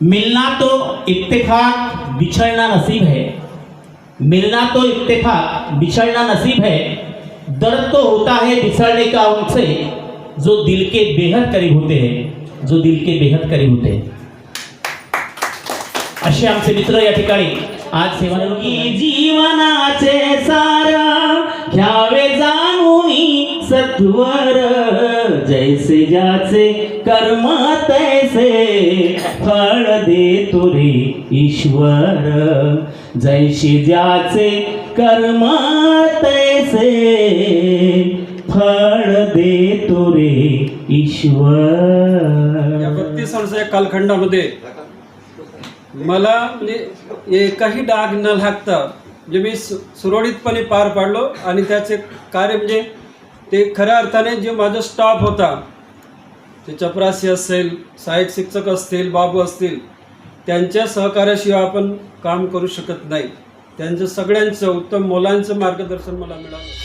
मिलना तो इत्तेफाक बिछड़ना नसीब है। मिलना तो इत्तेफाक बिछड़ना नसीब है। दर्द तो होता है बिछड़ने का उनसे, जो दिल के बेहद करीब होते हैं, जो दिल के बेहद करीब होते हैं। असे आमचे मित्र या ठिकाणी आज सेवानिवृत्ती जीवनाचे सार घ्यावे जाणून सत्वर जैसे ज्याचे कर्म तैसे फळ दे रे ईश्वर. जैसे ज्याचे कर्म तैसे फळ देतो रे ईश्वर. या बत्तीस वर्षाच्या कालखंडामध्ये मला म्हणजे एकही डाग न लागता म्हणजे मी सु सुरळीतपणे पार पाडलो आणि त्याचे कार्य म्हणजे ते खऱ्या अर्थाने जे माझा स्टाफ होता ते चपरासी असेल सहाय्यक शिक्षक असतील बाबू असतील त्यांच्या सहकार्याशिवाय आपण काम करू शकत नाही. त्यांचं सगळ्यांचं उत्तम मुलांचं मार्गदर्शन मला मिळालं.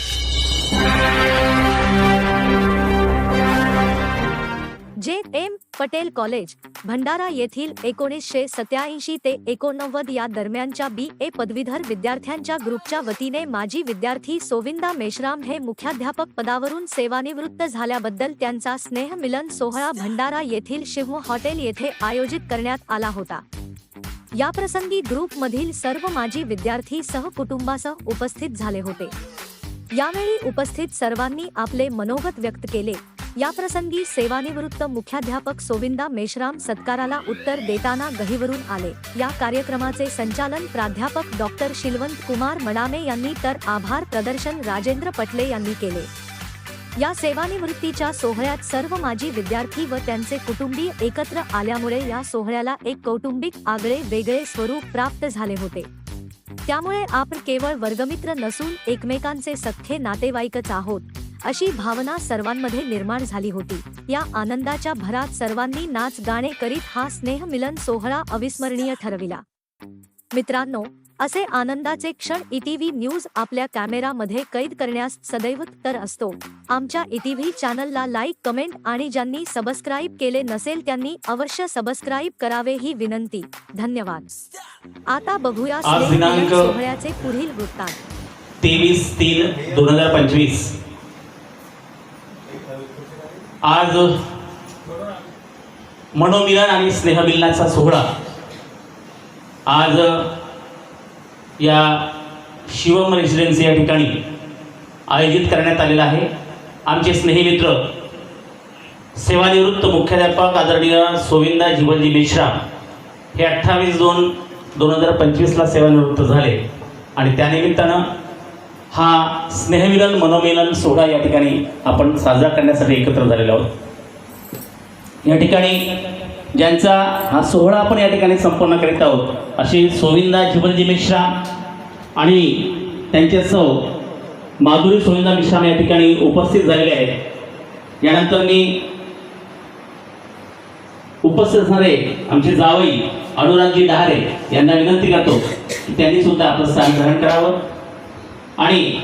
जे एम पटेल कॉलेज भंडारा येथील एकोणीसशे सत्याऐंशी ते एकोणनव्वद या दरम्यानच्या बी ए पदवीधर विद्यार्थ्यांच्या ग्रुपच्या वतीने माजी विद्यार्थी सोविंदा मेश्राम हे मुख्याध्यापक पदावरून सेवानिवृत्त झाल्याबद्दल त्यांचा स्नेहमिलन सोहळा भंडारा येथील शिव हॉटेल येथे आयोजित करण्यात आला होता. याप्रसंगी ग्रुपमधील सर्व माजी विद्यार्थी सहकुटुंबासह उपस्थित झाले होते. यावेळी उपस्थित सर्वांनी आपले मनोगत व्यक्त केले. याप्रसंगी सेवानिवृत्त मुख्याध्यापक सोविंदा मेश्राम सत्काराला उत्तर देताना गहिवरून आले. या कार्यक्रमाचे संचालन प्राध्यापक डॉक्टर शिलवंत कुमार मडामे यांनी तर आभार प्रदर्शन राजेंद्र पटले यांनी केले. या सेवानिवृत्तीच्या सोहळ्यात सर्व माजी विद्यार्थी व त्यांचे कुटुंबीय एकत्र आल्यामुळे या सोहळ्याला एक कौटुंबिक आगळे वेगळे स्वरूप प्राप्त झाले होते. त्यामुळे आपण केवळ वर्गमित्र नसून एकमेकांचे सख्खे नातेवाईकच आहोत. अशी भावना सर्वांमध्ये निर्माण झाली होती. या आनंदाच्या भरात सर्वांनी नाच गाणे करीत हा स्नेहमिलन सोहळा अविस्मरणीय ठरविला. मित्रांनो असे आनंदाचे क्षण ईटीव्ही न्यूज आपल्या कॅमेरामध्ये कैद करण्यास सदैव तर असतो. आमच्या ईटीव्ही चॅनलला लाईक कमेंट आणि ज्यांनी सबस्क्राईब केले नसेल त्यांनी अवश्य सबस्क्राईब करावे ही विनंती. धन्यवाद. आता बघूया सोहळ्याचे पुढील वृत्तांत. तेवीस तीन दोन हजार पंचवीस. आज मनोमिलन आणि स्नेहमिलनाचा सोहळा. आज या शिवम रेसिडेन्सी या ठिकाणी आयोजित करण्यात आलेला आहे. आमचे स्नेहीमित्र सेवानिवृत्त मुख्याध्यापक आदरणीय सोविंदा जीवनजी मिश्रा हे अठ्ठावीस दोन दोन हजार पंचवीसला सेवानिवृत्त झाले. आणि त्यानिमित्तानं हा स्नेहमिलन मनोमिलन सोहळा या ठिकाणी आपण साजरा करण्यासाठी एकत्र झालेलो आहोत. या ठिकाणी ज्यांचा हा सोहळा आपण या ठिकाणी संपन्न करीत आहोत अशी सोविंदा जीवनजी मिश्रा आणि त्यांचे सौ माधुरी सोविंदा मिश्रा या ठिकाणी उपस्थित झालेले आहेत. यानंतर मी उपस्थित असणारे आमचे जावई अनुरागजी डहारे यांना विनंती करतो की त्यांनी सुद्धा आपलं स्थान ग्रहण करावं. आणि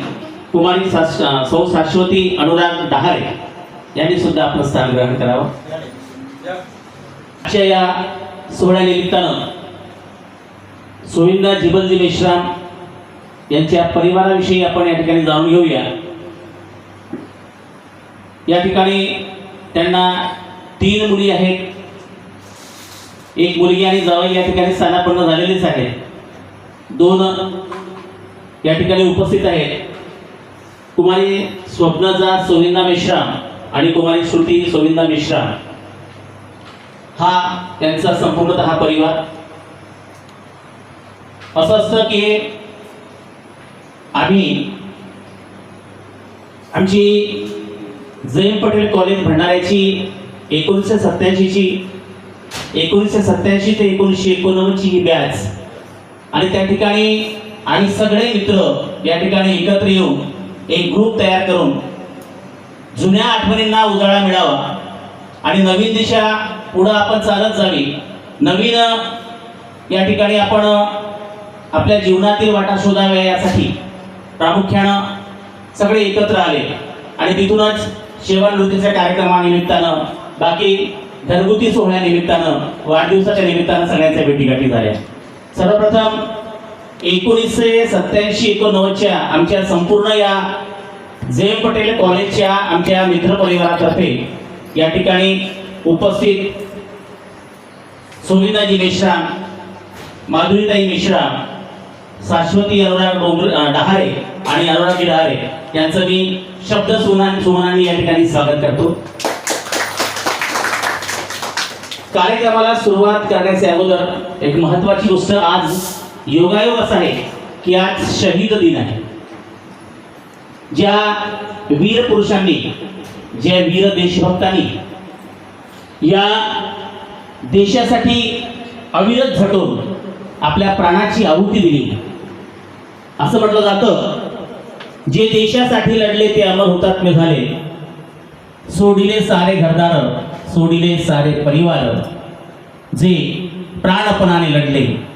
कुमारी सौ शाश्वती अनुराग डहारे यांनी सुद्धा आपलं स्थान ग्रहण करावं. अशा या सोहळ्यानिमित्तानं सुविंदा जीवनजी मेश्राम यांच्या परिवाराविषयी आपण या ठिकाणी जाणून घेऊया. या ठिकाणी त्यांना तीन मुली आहेत. एक मुलगी आणि जावई या ठिकाणी स्थानापन्न झालेलीच आहे. दोन या ठिकाणी उपस्थित आहेत कुमारी स्वप्नजा सोविंदा मेश्राम आणि कुमारी श्रुती सोविंदा मेश्राम हा त्यांचा संपूर्णतः हा परिवार. असं असतं की आम्ही आमची जैन पटेल कॉलेज भंडाऱ्याची एकोणीसशे सत्याऐंशीची एकोणीसशे सत्याऐंशी ते एकोणीसशे एकोणनव्वदची ही बॅच आणि त्या ठिकाणी आणि सगळे मित्र या ठिकाणी एकत्र येऊन एक ग्रुप तयार करून जुन्या आठवणींना उजाळा मिळावा. आणि नवीन दिशा पुढं आपण चालत जावी. नवीन या ठिकाणी आपण आपल्या जीवनातील वाटा शोधाव्या यासाठी प्रामुख्यानं सगळे एकत्र आले. आणि तिथूनच सेवानिवृत्तीच्या कार्यक्रमानिमित्तानं बाकी घरगुती सोहळ्यानिमित्तानं वाढदिवसाच्या निमित्तानं सगळ्यांच्या भेटीगाठी झाल्या. सर्वप्रथम एकोणीसशे सत्याऐंशी एकोणनव्वदच्या आमच्या संपूर्ण या जे पटेल कॉलेजच्या आमच्या मित्रपरिवारातर्फे या ठिकाणी उपस्थित सोनिताजी मेश्राम माधुरीताई मेश्राम शाश्वती अनुराग डोंगर डहारे आणि अनुरागजी डहारे यांचं मी शब्द सुना सुनानी या ठिकाणी स्वागत करतो. कार्यक्रमाला सुरुवात करण्याच्या अगोदर एक महत्वाची गोष्ट आज योगायोग असा आहे की आज शहीद दिन आहे. ज्या वीर पुरुषांनी ज्या वीर देशभक्तांनी या देशासाठी अविरत झटून आपल्या प्राणाची आहुती दिली. असं म्हटलं जातं. जे देशासाठी लढले ते अमर हुतात्मे झाले. सोडिले सारे घरदार सोडिले सारे परिवार जे प्राणपणाने लढले.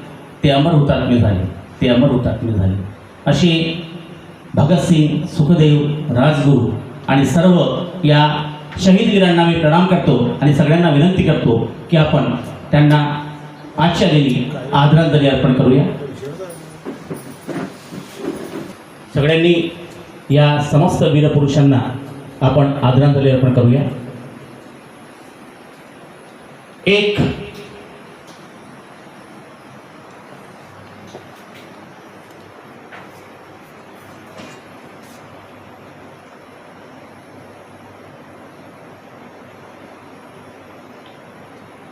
ते अमर हुतात्मे झाले. ते अमर हुतात्मे झाले. असे भगतसिंग सुखदेव राजगुरू आणि सर्व या शहीदवीरांना मी प्रणाम करतो आणि सगळ्यांना विनंती करतो की आपण त्यांना आजच्या दिनी आदरांजली अर्पण करूया. सगळ्यांनी या समस्त वीरपुरुषांना आपण आदरांजली अर्पण करूया. एक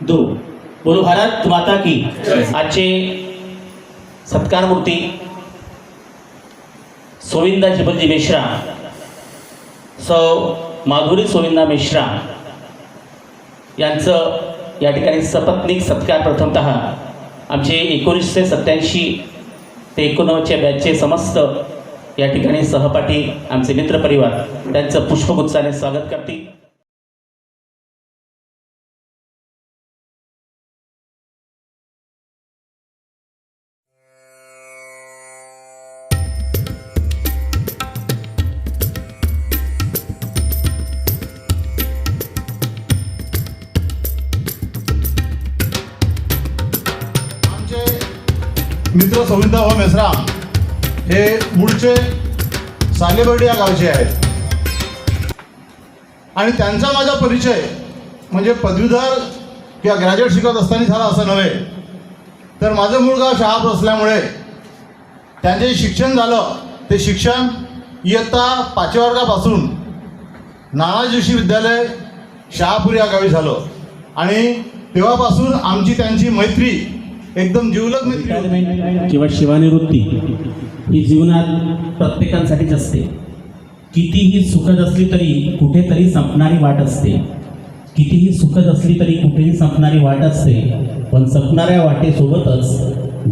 दो। बोलो भारत माता की। आजचे सत्कार मूर्ती सोविंदा चिपलजी मिश्रा सौ माधुरी सोविंदा मिश्रा यांचं या ठिकाणी सपत्निक सत्कार प्रथमतः आमचे एकोणीसशे सत्याऐंशी ते एकोणनव्वदच्या बॅचचे समस्त या ठिकाणी सहपाठी आमचे मित्रपरिवार त्यांचं पुष्पगुच्छाने स्वागत करतील. मित्र मेसराम हे मूळचे सालेबर्डी या गावचे आहेत. आणि त्यांचा माझा परिचय म्हणजे पदवीधर किंवा ग्रॅज्युएट शिकत असताना झाला असं नव्हे. तर माझं मूळ गाव शहापूर असल्यामुळे त्यांचे शिक्षण झालं ते शिक्षण इयत्ता पाचव्या वर्गापासून नाना जोशी विद्यालय शहापूर या गावी झालं. आणि तेव्हापासून आमची त्यांची मैत्री एकदम जिवलग. रिटायरमेंट किंवा सेवानिवृत्ती ही जीवनात प्रत्येकांसाठीच असते. कितीही सुखद असली तरी कुठेतरी संपणारी वाट असते. कितीही सुखद असली तरी कुठेही संपणारी वाट असते. पण संपणाऱ्या वाटेसोबतच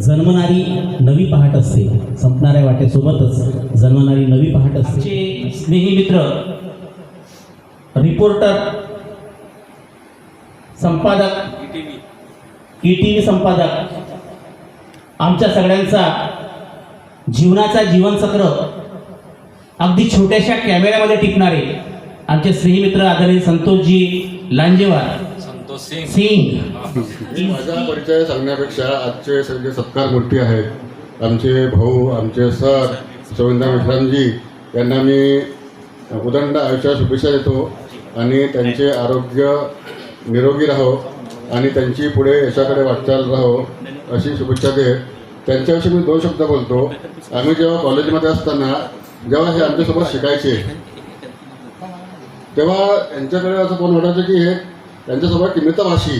जन्मणारी नवी पहाट असते. संपणाऱ्या वाटेसोबतच जन्मणारी नवी पहाट असते. स्नेही मित्र रिपोर्टर संपादक ई टी व्ही संपादक आमच्या सगळ्यांचा जीवनाचा जीवनचक्र अगदी छोट्याशा कॅमेऱ्यामध्ये टिकणारे आमचे स्नेहमित्र आदरणीय संतोषजी लांजेवार. संतोष सिंग. माझा परिचय सांगण्यापेक्षा आजचे सगळे सत्कार मूर्ती आहेत. आमचे भाऊ आमचे सर सविंदा मिश्रामजी यांना मी उदंड आयुष्यात शुभेच्छा देतो आणि त्यांचे आरोग्य निरोगी राहो आणि त्यांची पुढे यशाकडे वाटचाल राहो. अशी शुभेच्छा देत त्यांच्याविषयी मी दोन शब्द बोलतो. आम्ही जेव्हा कॉलेजमध्ये असताना जेव्हा हे आमच्यासोबत शिकायचे तेव्हा यांच्याकडे असं कोण वाटायचं की हे त्यांच्यासोबत मितभाषी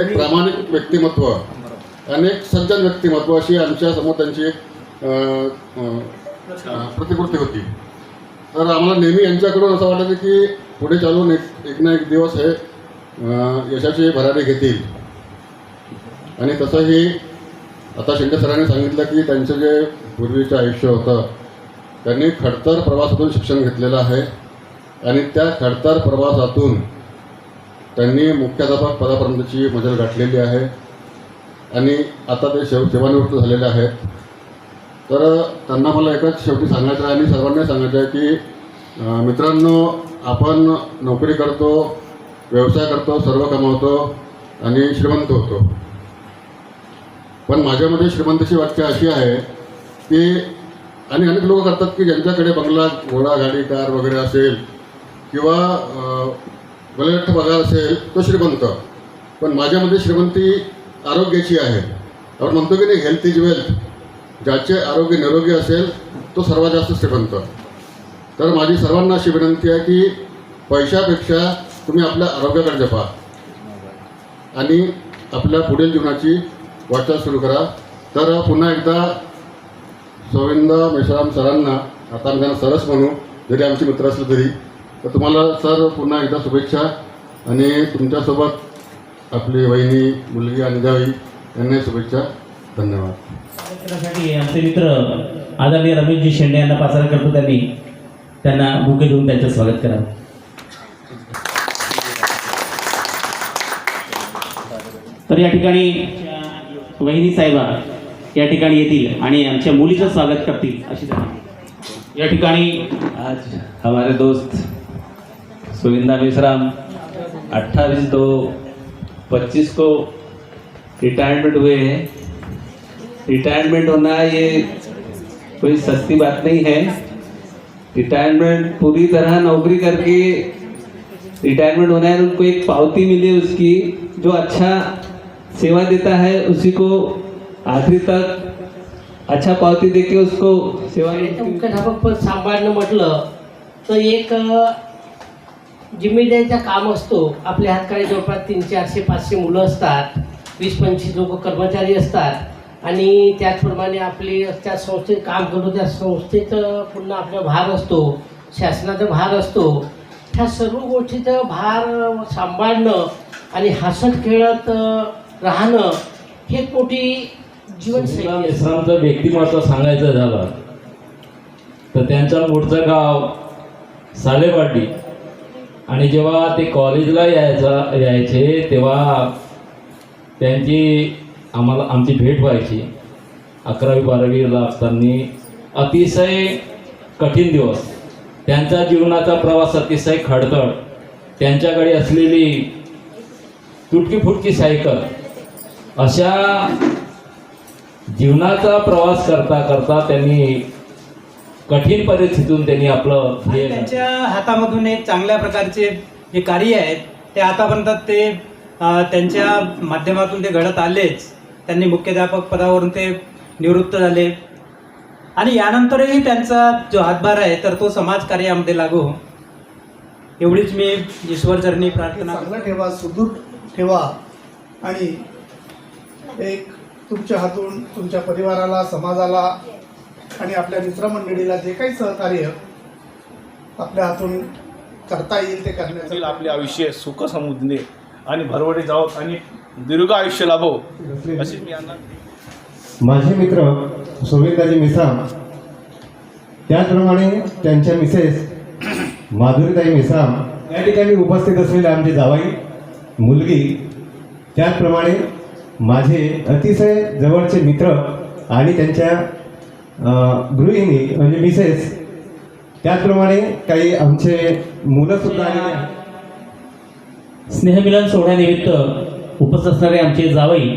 एक प्रामाणिक व्यक्तिमत्व आणि एक सज्जन व्यक्तिमत्व अशी आमच्यासमोर त्यांची एक प्रतिकृती होती. तर आम्हाला नेहमी यांच्याकडून असं वाटायचं की पुढे चालून एक एक ना एक दिवस हे यशाची भरारी घेतील. आणि तसंही आता शिंदे सरांनी सांगितलं की त्यांचं जे पूर्वीचं आयुष्य होतं त्यांनी खडतर प्रवासातून शिक्षण घेतलेलं आहे. आणि त्या खडतर प्रवासातून त्यांनी मुख्याध्यापक पदापर्यंतची मजल गाठलेली आहे. आणि आता ते शेव सेवानिवृत्त झालेले आहेत. तर त्यांना मला एकच शेवटी सांगायचं आहे आणि सर्वांनी सांगायचं आहे की मित्रांनो आपण नोकरी करतो व्यवसाय करतो सर्व कमावतो आणि श्रीमंत होतो. पण माझ्यामध्ये श्रीमंताची व्याख्या अशी आहे की आणि अनेक लोक करतात की ज्यांच्याकडे बंगला घोडा गाडी कार वगैरे असेल किंवा अं, बघा पगार असेल तो श्रीमंत. पण माझ्यामध्ये श्रीमंती आरोग्याची आहे. आपण म्हणतो की नाही हेल्थ इज वेल्थ ज्याचे आरोग्य निरोगी असेल तो सर्वात जास्त श्रीमंत. तर माझी सर्वांना अशी विनंती आहे की पैशापेक्षा तुम्ही आपल्या आरोग्याकडे जपा. आणि आपल्या पुढील जीवनाची वाचन सुरू करा. तर पुन्हा एकदा सोविंदा मेश्राम सरांना आता आम्ही त्यांना सरस म्हणू जरी आमचे मित्र असले तरी. तर तुम्हाला सर पुन्हा एकदा शुभेच्छा. आणि तुमच्यासोबत आपली वहिनी मुलगी आणि जावी यांनाही शुभेच्छा. धन्यवाद. त्यासाठी आमचे मित्र आदरणीय रमेशजी शेंडे यांना पाचारण करतो त्यांनी. त्यांना बुके देऊन त्यांचं स्वागत करा. तर या ठिकाणी वहिनी साहेबा या ठिकाणी येतील आणि आमच्या मुलीचं स्वागत करतील अशी या ठिकाणी आज हमारे दोस्त सुविंदा मिश्राम 28 दो 25 को रिटायरमेंट हुए हैं। रिटायरमेंट होना ये कोई सस्ती बात नहीं है। रिटायरमेंट पूरी तरह नौकरी करके रिटायरमेंट होना है उनको एक पावती मिली उसकी जो अच्छा सेवा देता है उसी को आखिरी तक अच्छा पावती देके उसको सेवा मुख्याध्यापक पद सांभाळणं म्हटलं तर एक जिम्मेदारीचा काम असतो. आपल्या हातकडे जवळपास तीन चारशे पाचशे मुलं असतात वीस पंचवीस लोक कर्मचारी असतात. आणि त्याचप्रमाणे आपले त्या संस्थेत काम करतो त्या संस्थेचं पुन्हा आपला भार असतो शासनाचा भार असतो. ह्या सर्व गोष्टीचं भार सांभाळणं आणि हसत खेळत राहणं हे मोठी जीवनशैली व्यक्तिमत्व सांगायचं झालं तर त्यांचं मूळचं गाव सालेवाडी आणि जेव्हा ते कॉलेजला यायचा यायचे तेव्हा त्यांची आम्हाला आमची भेट व्हायची. अकरावी बारावीला असताना अतिशय कठीण दिवस. त्यांचा जीवनाचा प्रवास अतिशय खडतड त्यांच्याकडे असलेली तुटकी फुटकी सायकल अशा जीवनाचा प्रवास करता करता त्यांनी कठीण परिस्थितीतून त्यांनी आपलं ध्येय त्यांच्या हातामधून एक चांगल्या प्रकारचे जे कार्य आहेत ते आतापर्यंत ते अ, त्यांच्या माध्यमातून ते घडत आलेच. त्यांनी मुख्याध्यापक पदावरून ते निवृत्त झाले. आणि यानंतरही त्यांचा जो हातभार आहे तर तो समाज कार्यामध्ये लागू हो. एवढीच मी ईश्वरचरणी प्रार्थना ठेवा सुदृढ ठेवा. आणि एक तुमच्या हातून तुमच्या परिवाराला समाजाला आणि आपल्या मित्रमंडळीला जे काही सहकार्य आपल्या हातून करता येईल ते करण्याचं येथील आपले आयुष्य सुख समृद्धीने आणि भरवडे जावत आणि दीर्घ आयुष्य लाभो. मी यांना माझे मित्र सोविंदाजी मिसाम त्याचप्रमाणे त्यांच्या मिसेस माधुरीताई मिसाम या ठिकाणी उपस्थित असलेले आमचे जावाई मुलगी त्याचप्रमाणे माझे अतिशय जवळचे मित्र आणि त्यांच्या गृहिणी म्हणजे मिसेस त्याचप्रमाणे काही आमचे मुलंसुद्धा आहेत. स्नेहमिलन सोहळ्यानिमित्त उपस्थित असणारे आमचे जावई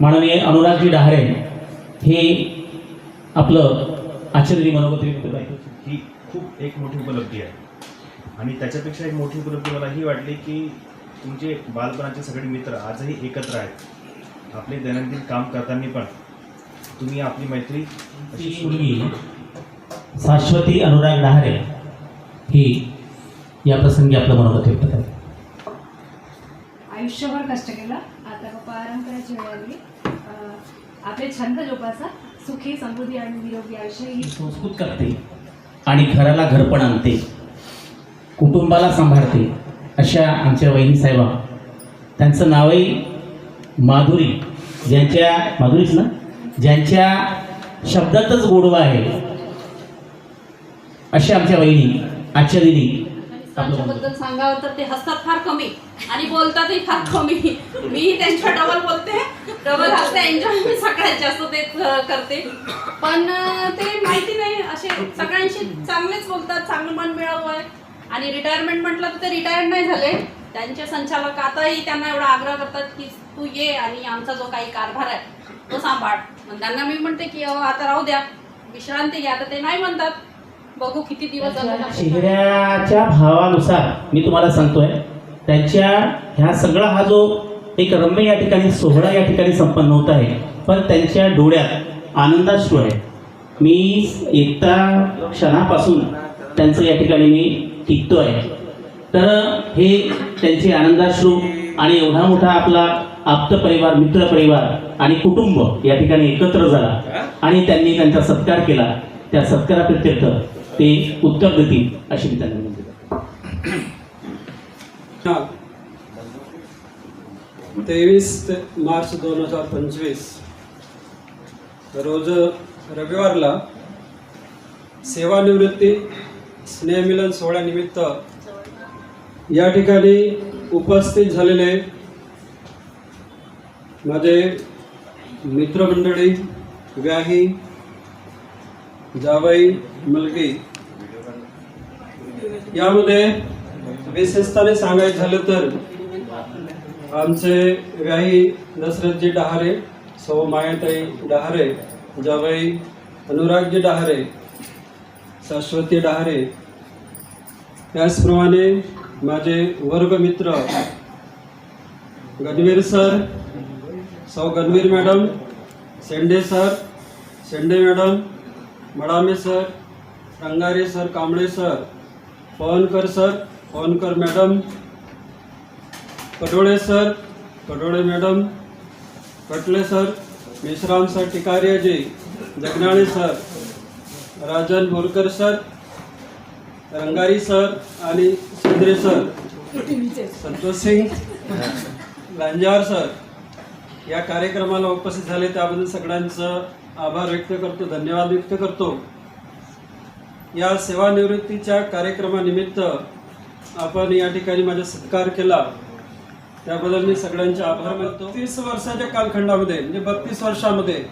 माननीय अनुरागजी डहारे हे आपलं आचरणी मनोगत ही खूप एक मोठी उपलब्धी आहे. आणि त्याच्यापेक्षा एक मोठी उपलब्धी मला ही वाटली की तुमचे बालपणाचे सगळे मित्र आजही एकत्र आहेत. आपले दैनंदिन काम करताना पण तुम्ही आपली मैत्री अशी शाश्वती अनुराग डहारे ही या प्रसंगी आपलं मनोगत व्यक्त करते आयुष्यभर कष्ट केलं. आता करायची वेळ आली. आपले छंद जोपासा. सुखी समृद्धी आणि निरोगी आयुष्य ही संस्कृत करते आणि घराला घरपण आणते. कुटुंबाला सांभाळते. अशा आमच्या वहिनी साहेबा. त्यांचं नावही माधुरी. ज्यांच्या माधुरीच ना? ज्यांच्या शब्दातच गोडवा आहे. अशा आमच्या वहिनी आजच्या दिनी त्यांच्याबद्दल सांगावं तर ते हसतात फार कमी आणि बोलतातही फार कमी. मी त्यांच्या डबल बोलते डबल हसते एन्जॉय मी सगळ्यात जास्त ते करते. पण ते माहिती नाही असे सगळ्यांशी चांगलेच बोलतात चांगलं मन मिळावं. आहे आणि रिटायरमेंट म्हटलं तर ते रिटायर्ड नाही झाले. त्यांचे संचालक आताही त्यांना एवढा आग्रह करतात की तू ये आणि आमचा जो काही कारभार आहे तो सांभाळ. मग त्यांना मी म्हणते की अहो आता राहू द्या. विश्रांती घ्या. तर ते नाही म्हणतात. बघू किती दिवस चेहऱ्याच्या भावानुसार मी तुम्हाला सांगतोय त्यांच्या ह्या सगळा हा जो एक रम्य या ठिकाणी सोहळा या ठिकाणी संपन्न होत आहे. पण त्यांच्या डोळ्यात आनंदाश्रू आहे. मी एकता क्षणापासून त्यांचं या ठिकाणी मी टिकतोय. तर हे त्यांचे आनंदाश्रू आणि एवढा मोठा आपला आप्त परिवार मित्र परिवार आणि कुटुंब या ठिकाणी एकत्र झाला आणि त्यांनी त्यांचा सत्कार केला. त्या सत्काराप्रित्यर्थ ते उत्तर देतील अशी मी त्यांना विनंती तेवीस मार्च दोन हजार पंचवीस रोज रविवारला सेवानिवृत्ती स्नेहमिलन सोहळ्यानिमित्त या ठिकाणी उपस्थित झालेले माझे मित्रमंडळी व्याही जावई मुलगी यामध्ये विशेषताने सांगायचं झालं तर आमचे व्याही दशरथजी डहारे सौ मायाताई डहारे जावई अनुरागजी डहारे शाश्वती डहारे. त्याचप्रमाणे माझे वर्गमित्र गणवीर सर सौ Ganvir madam Shende sir Shende madam मडामे sir Rangare sir Kamble sir Pawankar sir Pawankar madam Kadole sir Kadole madam Katle sir Meshram sir Tikariyaji Jagnale sir Rajan Borkar sir Rangari sir आणि Sendre sir. Santosh Singh Lanjewar sir. या कार्यक्रमाला उपस्थित झाले त्याबद्दल सगळ्यांचं आभार व्यक्त करतो धन्यवाद व्यक्त करतो. या सेवानिवृत्तीच्या कार्यक्रमानिमित्त आपण या ठिकाणी माझा सत्कार केला. त्याबद्दल मी सगळ्यांचे आभार मानतो. तीस वर्षाच्या कालखंडामध्ये म्हणजे बत्तीस वर्षामध्ये.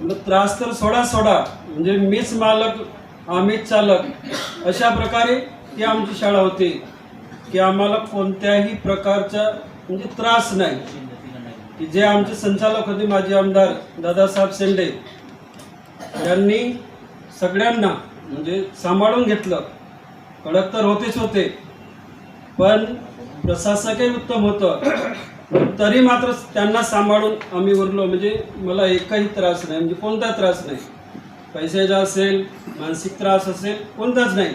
म्हणजे त्रास तर सोडा सोडा. म्हणजे मीच मालक आम्हीच चालक अशा प्रकारे ती आमची शाळा होती. की आम्हाला कोणत्याही प्रकारचा म्हणजे त्रास नाही. की जे आमचे संचालक होते माजी आमदार दादासाहेब शेंडे यांनी सगळ्यांना म्हणजे सांभाळून घेतलं. कडक तर होतेच होते पण प्रशासकही उत्तम होतं. तरी मात्र त्यांना सांभाळून आम्ही उरलो. म्हणजे मला एकही त्रास नाही म्हणजे कोणता त्रास नाही. पैशाचा असेल मानसिक त्रास असेल कोणताच नाही.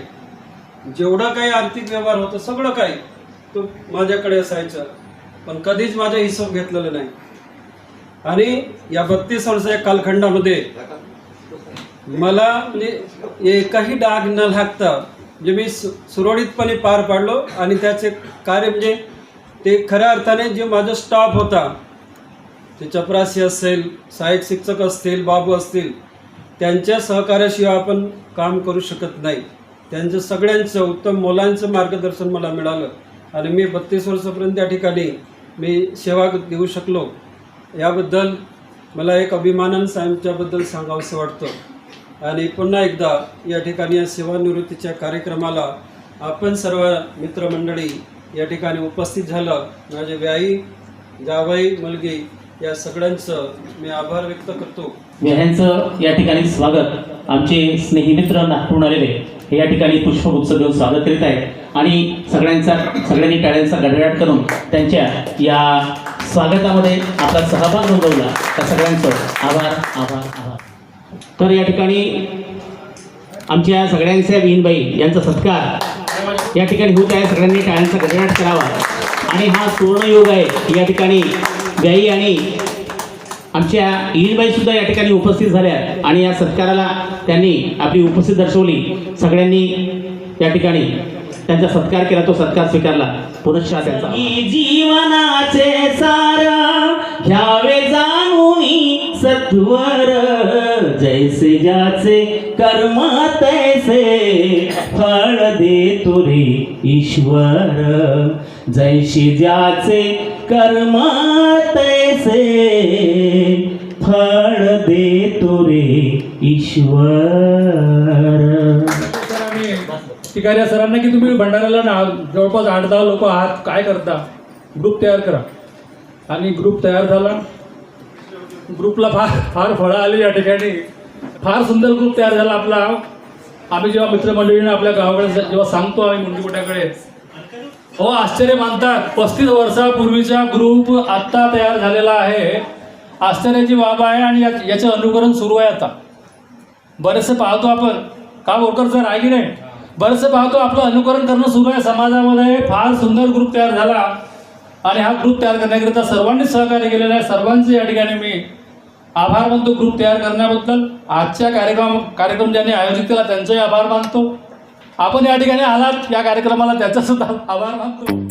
जेवढं काही आर्थिक व्यवहार होतं सगळं काही तो माझ्याकडे असायचं. पण कधीच माझा हिशोब घेतलेला नाही. आणि या बत्तीस वर्षाच्या कालखंडामध्ये मला म्हणजे एकही डाग न लागता म्हणजे मी सु सुरळीतपणे पार पाडलो आणि त्याचे कार्य म्हणजे ते खऱ्या अर्थाने जे माझा स्टाफ होता ते चपरासी असेल सहाय्यक शिक्षक असतील बाबू असतील त्यांच्या सहकार्याशिवाय आपण काम करू शकत नाही. त्यांचं सगळ्यांचं उत्तम मोलांचं मार्गदर्शन मला मिळालं आणि मी बत्तीस वर्षापर्यंत त्या ठिकाणी मी सेवा देऊ शकलो. याबद्दल मला एक अभिमानानं साहेबच्याबद्दल सांगावंसं वाटतं. आणि पुन्हा एकदा या ठिकाणी या सेवानिवृत्तीच्या कार्यक्रमाला आपण सर्व मित्रमंडळी या ठिकाणी उपस्थित झालं. माझे व्याई जावई मुलगी या सगळ्यांचं मी आभार व्यक्त करतो. ह्यांचं या ठिकाणी स्वागत. आमचे स्नेही मित्र नागपूरहून आलेले हे या ठिकाणी पुष्पगुच्छ देऊन स्वागत करीत आहेत. आणि सगळ्यांचा सगळ्यांनी टाळ्यांचा गडगडाट करून त्यांच्या या स्वागतामध्ये आपला सहभाग नोंदवला. त्या सगळ्यांचं आभार आभार आभार. तर या ठिकाणी आमच्या सगळ्यांच्या बीनबाई यांचा सत्कार या ठिकाणी होत आहे. सगळ्यांनी टाळ्यांचा गडगडाट करावा. आणि हा सुवर्णयोग आहे. या ठिकाणी त्याही आणि आमच्या ईनबाई सुद्धा या ठिकाणी उपस्थित झाल्या आणि या सत्काराला त्यांनी आपली उपस्थित दर्शवली. सगळ्यांनी या ठिकाणी त्यांचा सत्कार केला तो सत्कार स्वीकारला. पुनश्च त्यांचा जीवनाचे सार घ्यावे जाणून सत्वर. जैसे ज्याचे कर्म तैसे फळ दे तुरी ईश्वर. जैसे ज्याचे कर्मा तैसे फळ दे रे ईश्वर. शिकाऱ्या सरांना की तुम्ही भंडाऱ्याला ना जवळपास आठ दहा लोक आहात काय करता? ग्रुप तयार करा. आणि ग्रुप तयार झाला. ग्रुपला फार फार फळं आली या ठिकाणी. फार सुंदर ग्रुप तयार झाला आपला. आम्ही जेव्हा मित्रमंडळीने आपल्या गावाकडे जेव्हा सांगतो आम्ही मुंडीकोट्याकडे हो आश्चर्य मानतात. पस्तीस वर्षापूर्वीचा ग्रुप आत्ता तयार झालेला आहे. आश्चर्याची बाब आहे आणि या- याचं अनुकरण सुरू आहे आता. बरेचसे पाहतो आपण. का बोरकर सर? आहे की नाही? बरेचसे पाहतो आपलं अनुकरण करणं सुरू आहे. समाजामध्ये फार सुंदर ग्रुप तयार झाला. आणि हा ग्रुप तयार करण्याकरिता सर्वांनी सहकार्य केलेला आहे. सर्वांचे या ठिकाणी मी आभार मानतो ग्रुप तयार करण्याबद्दल. आजच्या कार्यक्रम कार्यक्रम ज्यांनी आयोजित केला त्यांचाही आभार मानतो. आपण या ठिकाणी आलात. या कार्यक्रमाला त्याचा सुद्धा आभार मानतो